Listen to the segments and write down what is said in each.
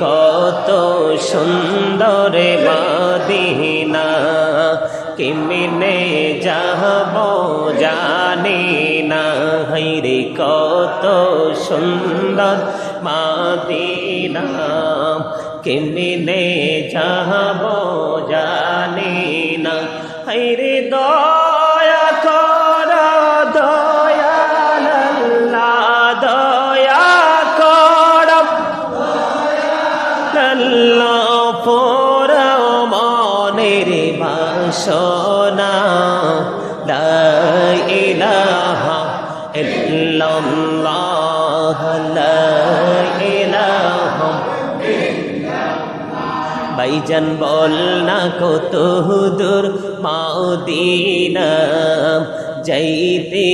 কত সুন্দর মাদিনা। কেমনে যাব জানি না। হাইরে কত সুন্দর মাদিনা। কেমনে যাব জানি না। হাইরে দয়া বাসনা লা ইলাহা ইল্লাল্লাহ লা ইলাহা ভাইজান বল না কত দূর মাউদিনা যাইতে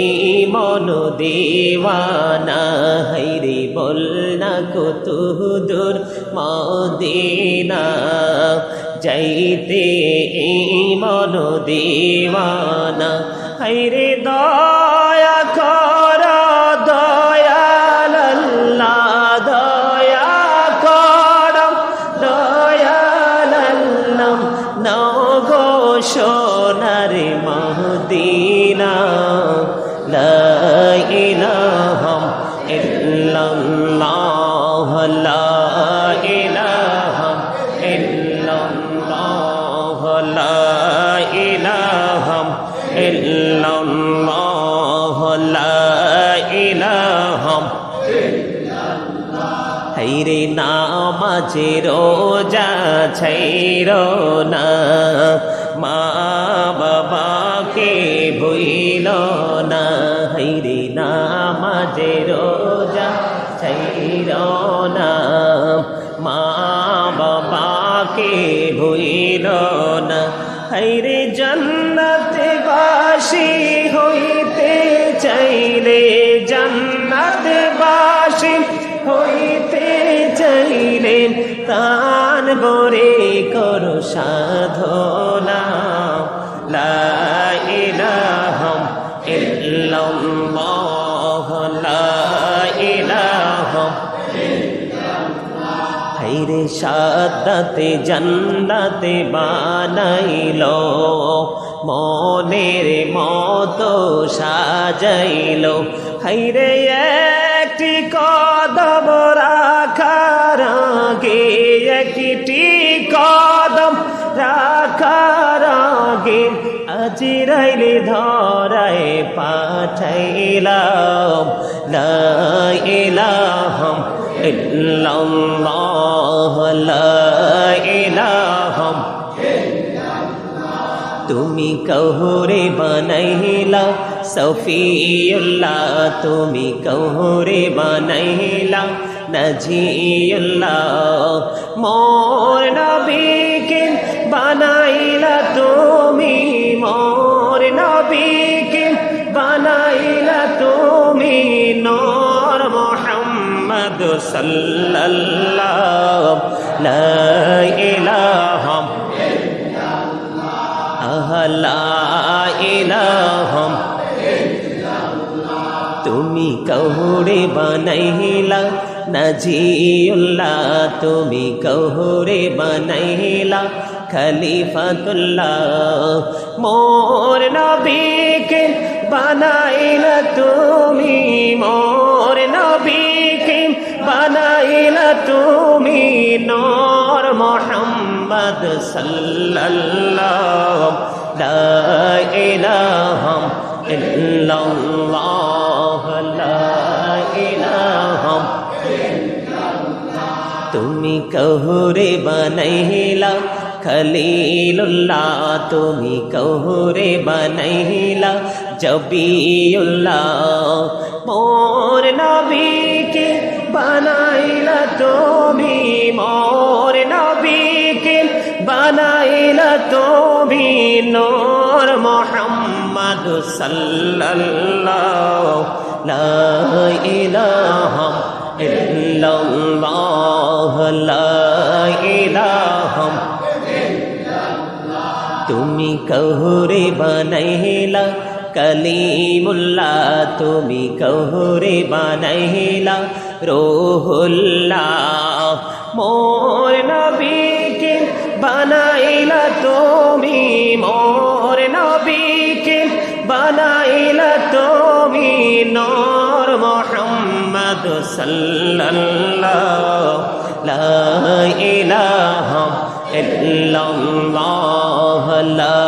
এই মন দেওয়ানা, হাইরে বল না কত দূর মদিনা। যাইতে এই মন দেওয়ানা, হাইরে দয়া মহদিনা লা ইলাহা ইল্লাল্লাহ, লা ইলাহা ইল্লাল্লাহ, লা ইলাহা ইল্লাল্লাহ, লা ইলাহা হাইরে নামাজে রোজা ছাইর না, মা বাবাকে ভইল না, হাইরে নামাজে রোজা ছাইর না। মা বাবাকে ভইল না, হাইরে জন্নতে বাসি হইতে চাইলে, জন্নতে বাসি হইতে চাইলেন প্রাণ বরে করো সাধনা। লা হাইরে সাদাতে, জান্নাতে বানাইলো। মনের মতো সাজাইলো। হাইরে একটি কদম রাখার আগে, একটি কদম রাখার আগে, আজিরাইলে ধরায় পাঠাইলাম। লা ইলাহা ইল্লাল্লাহ। লা ইলাহা তুমি কহরে বানাইলা সফিউল্লাহ তুমি কহরে বানাইলা নজিউল্লাহ মোর সাল্লাল্লাহ তুমি কহুরে বানাইলা, নাজিউল্লাহ, তুমি কহুরে বানাইলা, খলিফাতুল্লাহ। মোর নবীকে বানাইলা তুমি, মোর নবীকে বানাইলা তুমি নূর মুহাম্মদ সাল্লাল্লাহ লা ইলাহা ইল্লাল্লাহ, লা ইলাহা তুমি কহুরে বানাইলা খলিলুল্লাহ, তুমি কহুরে বানাইলা জবিউল্লাহ। মোর নবীকে বানাইলা তুমি মোর নবীকে, বানাইলা তুমি নূর মোহাম্মদ সাল্লাল্লাহু লা ইলাহা তুমি কহুরে বানাইলা, কলিমুল্লাহ। তুমি কহুরে বানাইলা রোহুল্লাহ, মোর নবীকে বানাইলা তুমি, মোর নবীকে বানাইলা তুমি নর মোহাম্মদ সাল্লাল্লাহু, লা ইলাহা ইল্লাল্লাহ, লা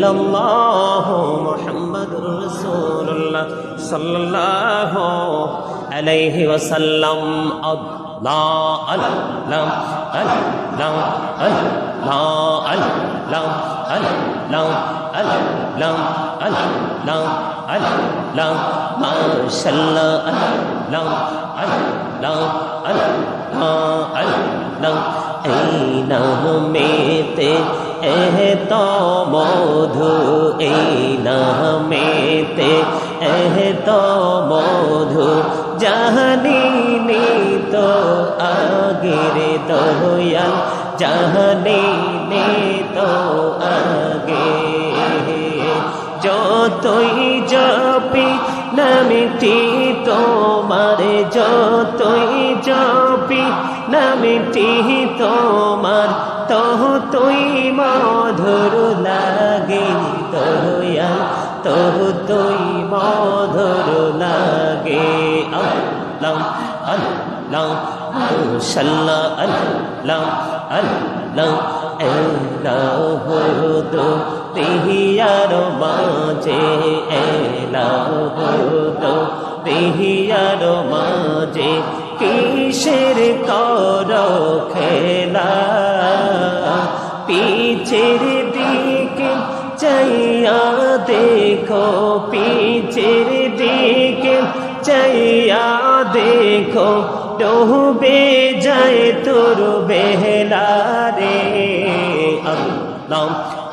ইল্লাল্লাহ মুহাম্মাদুর রাসূলুল্লাহ সাল্লাল্লাহু আলাইহি ওয়াসাল্লাম আল্লাহ আল্লাহ আল্লাহ আল্লাহ আল্লাহ আল্লাহ আল্লাহ আল্লাহ আল্লাহ মাশাআল্লাহ আল্লাহ আল্লাহ আল্লাহ আল্লাহ এই নামেতে এত মধু এই নামেতে এত মধু জাহানি তো আগের দয়াল, জাহানি তো আগে যতই জপি নামিটি তোমার যতই জপি, নামিটি তোমার তহ তুই মধুর লাগে, দয়া তহ তুই মধুর লাগে। আল্লাহ আল্লাহ মাশাল্লাহ আল্লাহ আল্লাহ এলাহুদু তিহিয়ার মাঝে এলাহুদু তিহিয়ার মাঝে কিসের কর খেলা? পিছের দিকে চাইয়া দেখো পিছের দিকে চাইয়া দেখো ডুবে যায় তোর বেহলা রে আল্লাহ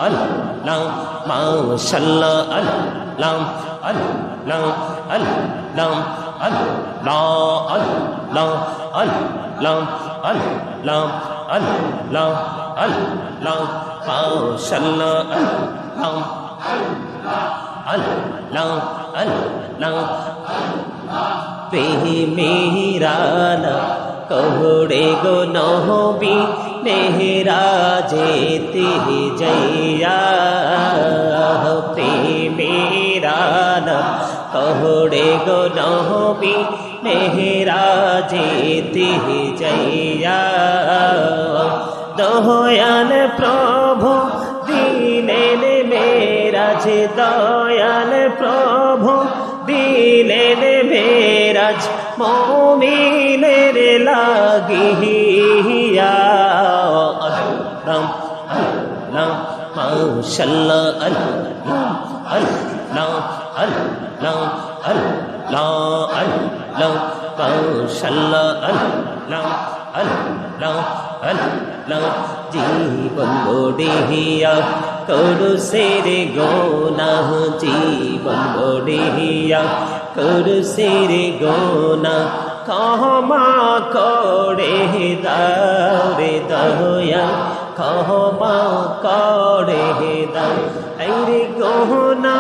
আল্লাহ মাশাল্লাহ আল্লাহ আল্লাহ আল্লাহ আল্লাহ আল্লাহ আল্লাহ আল্লাহ আল্লাহ আল্লাহ মাশাল্লাহ আল্লাহ আল্লাহ আল্লাহ প্রেমেরানা কহুড়ে গো নহবি নেহরা যেতে জয়া। প্রেমেরানা কহুড়ে গো নহবি নেহরা যেতে জয়া। দয়াল প্রভু, দিলেন মেরাজ, দয়াল প্রভু, দিলেন মমিনের লাগিয়া আল্লাহ আল্লাহ মাশাল্লাহ আল্লাহ আল্লাহ আল্লাহ আল্লাহ আল্লাহ মাশাল্লাহ আল্লাহ আল্লাহ আল্লাহ, জীবন বড়িয়া করু সেরে গোনা জীবন বড়িয়া করু সেরে গোনা ক্ষমা করে দারে দয়া ক্ষমা করে দাও। রে গোনা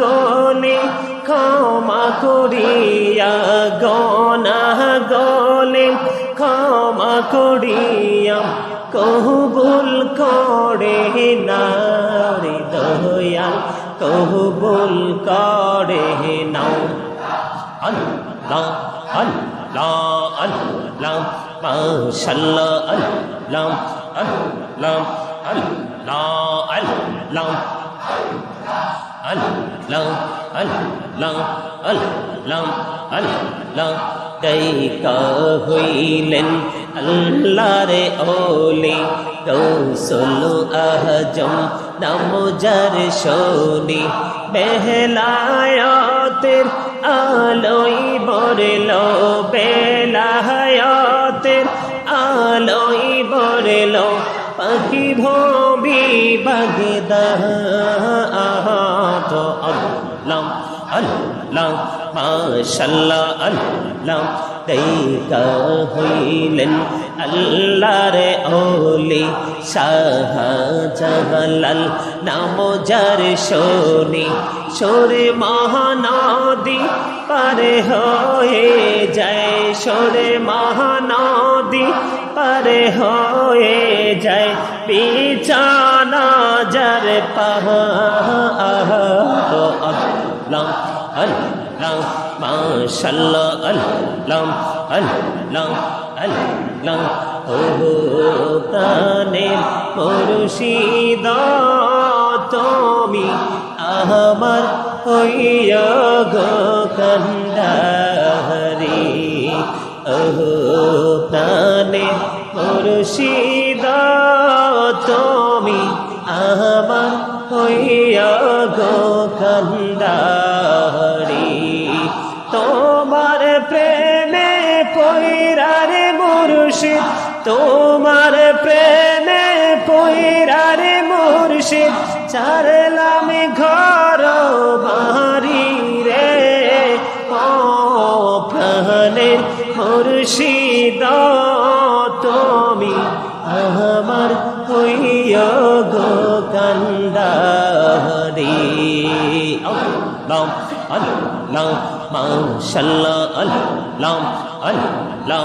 গনে ক্ষমা করিয়া গনা গলে, ক্ষমা করিয়া কহবুল করে নারী দয়া কহবুল করে নাও। আল্লাহ আল্লাহ আল্লাহ মাশাল্লাহ আল্লাহ আল্লাহ আল্লাহ আল্লাহ আল্লাহ আল্লাহ আল্লাহ আল্লাহ ডাইকা হইলেন আল্লাহ রে ওলি গৌসল আহজম নাম যার শোনি বেহলায়তের আলোই বরল বেলায়তের, আলোই বরল পাখি ভবি বাগদা তো আল্লাহ আল্লাহ, মাশাল্লাহ, আল্লাহ দেখা হইলেন। আল্লাহর ওলি শাহ জাহালাল নাম যার শোনি, সোরে মহানদী পারে হয়ে যায়, সোরে মহানদী পারে হয়ে যায়, বিছানা যার পাহা তো আল্লাহ আল্লাহ, মাশাল্লাহ আল্লাহ আল্লাহ ও প্রাণের তুমি আমার হইয়া গো কন্দারি ও প্রাণের তুমি আমার হইয়া গো কন্দারি তোমার প্রেমে পৈরারে মুর্শিদ, তোমার প্রেমে পৈরারে মুর্শিদ, চারলাম ঘর বাড়ি রে। প্রাণের মুর্শিদ, তুমি আমার হইয়া গো কান্দারি আল্লাহ আল্লাহ মাশাল্লাহ আল্লাহ আল্লাহ।